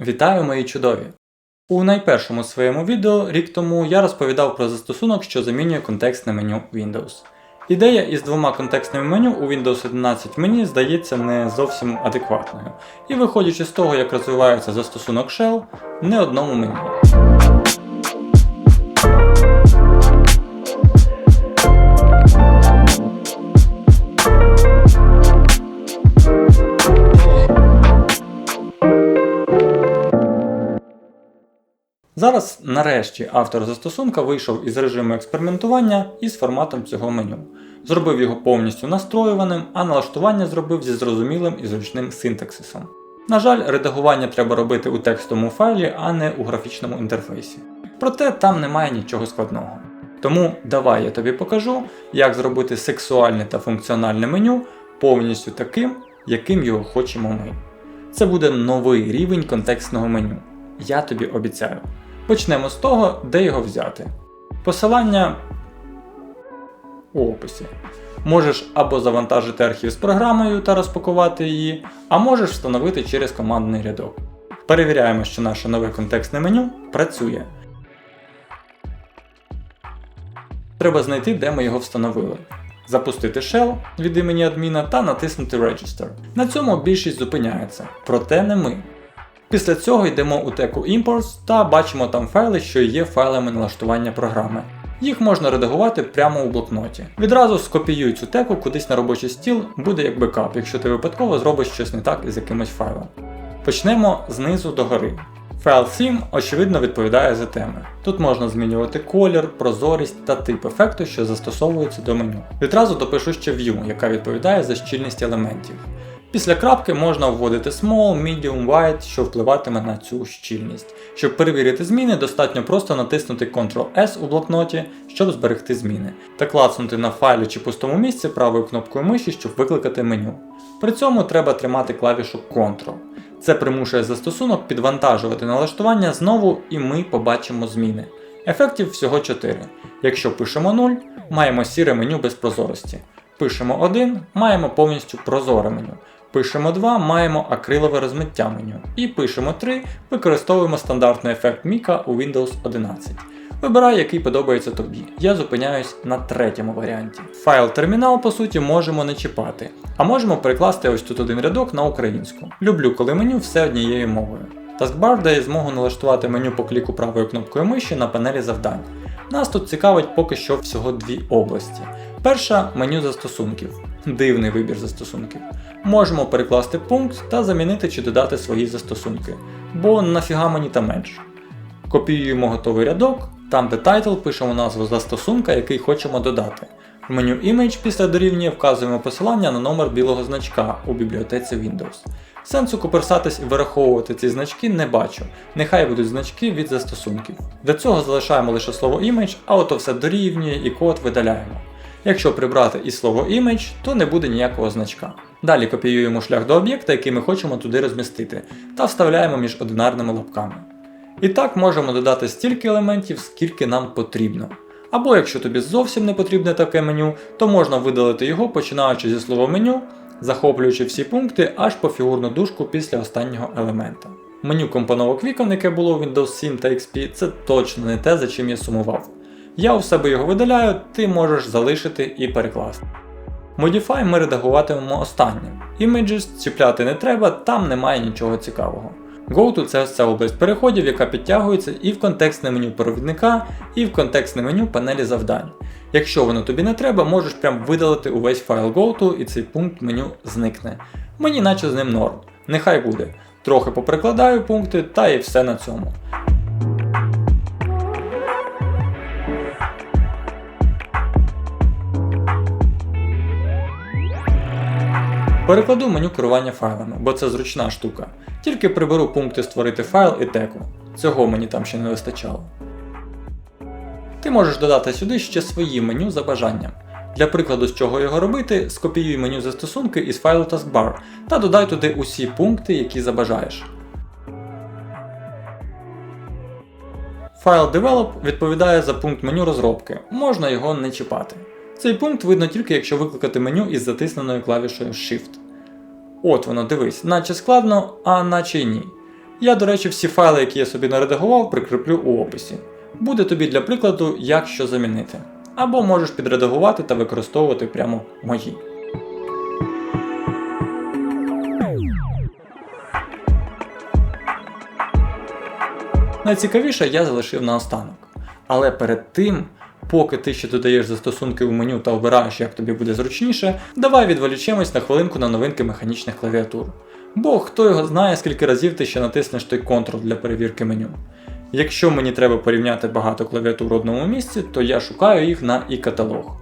Вітаю, мої чудові! У найпершому своєму відео рік тому я розповідав про застосунок, що замінює контекстне меню Windows. Ідея із двома контекстними меню у Windows 11 мені здається не зовсім адекватною. І виходячи з того, як розвивається застосунок Shell, не одному мені. Зараз, нарешті, автор застосунка вийшов із режиму експериментування і з форматом цього меню. Зробив його повністю настроюваним, а налаштування зробив зі зрозумілим і зручним синтаксисом. На жаль, редагування треба робити у текстовому файлі, а не у графічному інтерфейсі. Проте там немає нічого складного. Тому давай я тобі покажу, як зробити сексуальне та функціональне меню повністю таким, яким його хочемо ми. Це буде новий рівень контекстного меню. Я тобі обіцяю. Почнемо з того, де його взяти. Посилання у описі. Можеш або завантажити архів з програмою та розпакувати її, а можеш встановити через командний рядок. Перевіряємо, що наше нове контекстне меню працює. Треба знайти, де ми його встановили. Запустити Shell від імені адміна та натиснути Register. На цьому більшість зупиняється, проте не ми. Після цього йдемо у теку Imports та бачимо там файли, що є файлами налаштування програми. Їх можна редагувати прямо у блокноті. Відразу скопіюй цю теку кудись на робочий стіл, буде як бекап, якщо ти випадково зробиш щось не так із якимось файлом. Почнемо знизу до гори. Файл Theme, очевидно, відповідає за теми. Тут можна змінювати колір, прозорість та тип ефекту, що застосовується до меню. Відразу допишу ще View, яка відповідає за щільність елементів. Після крапки можна вводити small, medium, wide, що впливатиме на цю щільність. Щоб перевірити зміни, достатньо просто натиснути Ctrl-S у блокноті, щоб зберегти зміни, та клацнути на файлі чи пустому місці правою кнопкою миші, щоб викликати меню. При цьому треба тримати клавішу Ctrl. Це примушує застосунок підвантажувати налаштування знову, і ми побачимо зміни. Ефектів всього 4. Якщо пишемо 0, маємо сіре меню без прозорості. Пишемо 1, маємо повністю прозоре меню. Пишемо 2, маємо акрилове розмиття меню. І пишемо 3, використовуємо стандартний ефект Міка у Windows 11. Вибирай, який подобається тобі. Я зупиняюсь на третьому варіанті. Файл термінал, по суті, можемо не чіпати, а можемо перекласти ось тут один рядок на українську. Люблю, коли меню все однією мовою. Taskbar дає змогу налаштувати меню по кліку правою кнопкою миші на панелі завдань. Нас тут цікавить поки що всього дві області. Перша меню застосунків. Дивний вибір застосунків. Можемо перекласти пункт та замінити чи додати свої застосунки, бо нафіга мені та менше. Копіюємо готовий рядок, там де title пишемо назву застосунка, який хочемо додати. В меню Image після дорівнює вказуємо посилання на номер білого значка у бібліотеці Windows. Сенсу коперсатись і вираховувати ці значки не бачу, нехай будуть значки від застосунків. Для цього залишаємо лише слово image, а ото все дорівнює і код видаляємо. Якщо прибрати і слово image, то не буде ніякого значка. Далі копіюємо шлях до об'єкта, який ми хочемо туди розмістити, та вставляємо між одинарними лапками. І так можемо додати стільки елементів, скільки нам потрібно. Або якщо тобі зовсім не потрібне таке меню, то можна видалити його починаючи зі слова меню, захоплюючи всі пункти аж по фігурну дужку після останнього елемента. Меню компоновок вікон, яке було у Windows 7 та XP, це точно не те, за чим я сумував. Я у себе його видаляю, ти можеш залишити і перекласти. Modify ми редагуватимемо останнім. Images чіпляти не треба, там немає нічого цікавого. GoTo це ось область переходів, яка підтягується і в контекстне меню провідника, і в контекстне меню панелі завдань. Якщо воно тобі не треба, можеш прям видалити увесь файл GoTo і цей пункт меню зникне. Мені наче з ним норм. Нехай буде. Трохи поприкладаю пункти та і все на цьому. Перекладу меню керування файлами, бо це зручна штука. Тільки приберу пункти створити файл і теку. Цього мені там ще не вистачало. Ти можеш додати сюди ще свої меню за бажанням. Для прикладу, з чого його робити, скопіюй меню застосунки із файлу Taskbar та додай туди усі пункти, які забажаєш. Файл Develop відповідає за пункт меню розробки, можна його не чіпати. Цей пункт видно тільки якщо викликати меню із затисненою клавішою Shift. От воно, дивись, наче складно, а наче й ні. Я, до речі, всі файли, які я собі наредагував, прикріплю у описі. Буде тобі для прикладу, як що замінити. Або можеш підредагувати та використовувати прямо мої. Найцікавіше я залишив наостанок. Але перед тим, поки ти ще додаєш застосунки в меню та обираєш, як тобі буде зручніше, давай відволічемось на хвилинку на новинки механічних клавіатур. Бо хто його знає, скільки разів ти ще натиснеш той контрол для перевірки меню. Якщо мені треба порівняти багато клавіатур в одному місці, то я шукаю їх на і-каталог.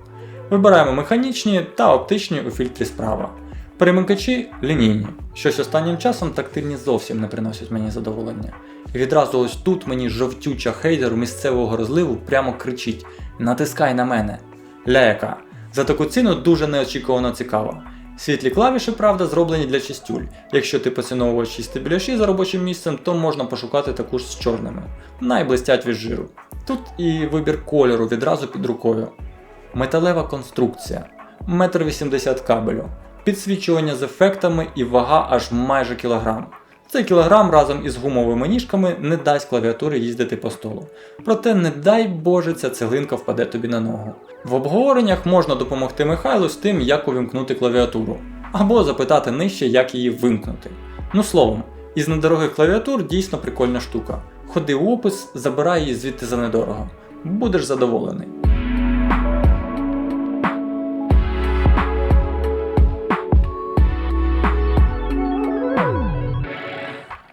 Вибираємо механічні та оптичні у фільтрі справа. Перемикачі лінійні. Щось останнім часом тактильні зовсім не приносять мені задоволення. І відразу ось тут мені жовтюча хейдер місцевого розливу прямо кричить: натискай на мене. Ляяка. За таку ціну дуже неочікувано цікаво. Світлі клавіші, правда, зроблені для чистюль. Якщо ти поціновуєш чисті біляші за робочим місцем, то можна пошукати таку ж з чорними. Найблистять від жиру. Тут і вибір кольору відразу під рукою. Металева конструкція, 1,80 м кабелю, підсвічування з ефектами і вага аж майже кілограм. Цей кілограм разом із гумовими ніжками не дасть клавіатурі їздити по столу. Проте не дай Боже, ця цеглинка впаде тобі на ногу. В обговореннях можна допомогти Михайлу з тим, як увімкнути клавіатуру, або запитати нижче, як її вимкнути. Ну словом, із недорогих клавіатур дійсно прикольна штука. Ходи в опис, забирай її звідти за недорого. Будеш задоволений.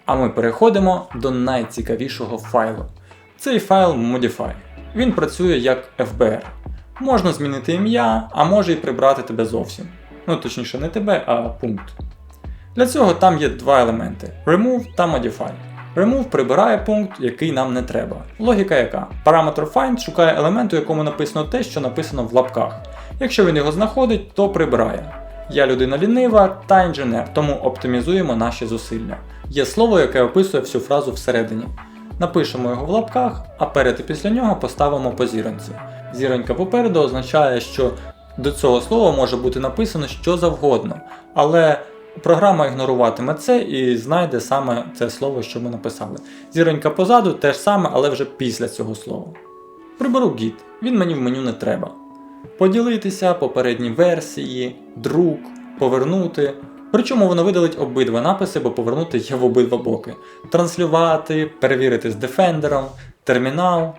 А ми переходимо до найцікавішого файлу. Цей файл Modify. Він працює як FBR. Можна змінити ім'я, а може і прибрати тебе зовсім. Ну точніше, не тебе, а пункт. Для цього там є два елементи: Remove та Modify. Remove прибирає пункт, який нам не треба. Логіка яка? Параметр find шукає елемент, у якому написано те, що написано в лапках. Якщо він його знаходить, то прибирає. Я людина лінива та інженер, тому оптимізуємо наші зусилля. Є слово, яке описує всю фразу всередині. Напишемо його в лапках, а перед і після нього поставимо по зіронці. Зіронька попереду означає, що до цього слова може бути написано що завгодно, але програма ігноруватиме це і знайде саме це слово, що ми написали. Зіронька позаду теж саме, але вже після цього слова. Приберу гід, він мені в меню не треба. Поділитися, попередні версії, друк, повернути. Причому воно видалить обидва написи, бо повернути є в обидва боки. Транслювати, перевірити з дефендером, термінал.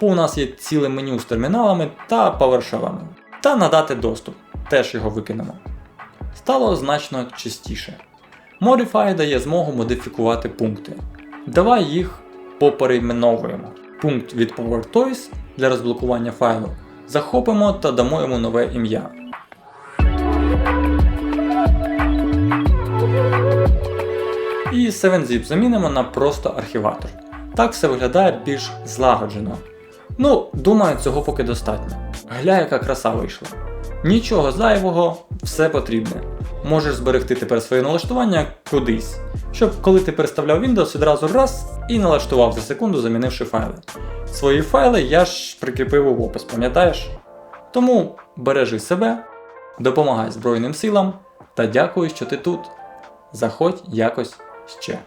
Бо у нас є ціле меню з терміналами та павершелами. Та надати доступ. Теж його викинемо. Стало значно чистіше. Modify дає змогу модифікувати пункти. Давай їх поперейменовуємо. Пункт від PowerToys для розблокування файлу захопимо та дамо йому нове ім'я. І 7zip замінимо на просто архіватор. Так все виглядає більш злагоджено. Ну, думаю, цього поки достатньо. Гля, яка краса вийшла. Нічого зайвого, все потрібне. Можеш зберегти тепер своє налаштування кудись, щоб коли ти переставляв Windows, відразу раз і налаштував за секунду, замінивши файли. Свої файли я ж прикріпив у опис, пам'ятаєш? Тому бережи себе, допомагай Збройним силам та дякую, що ти тут. Заходь якось ще.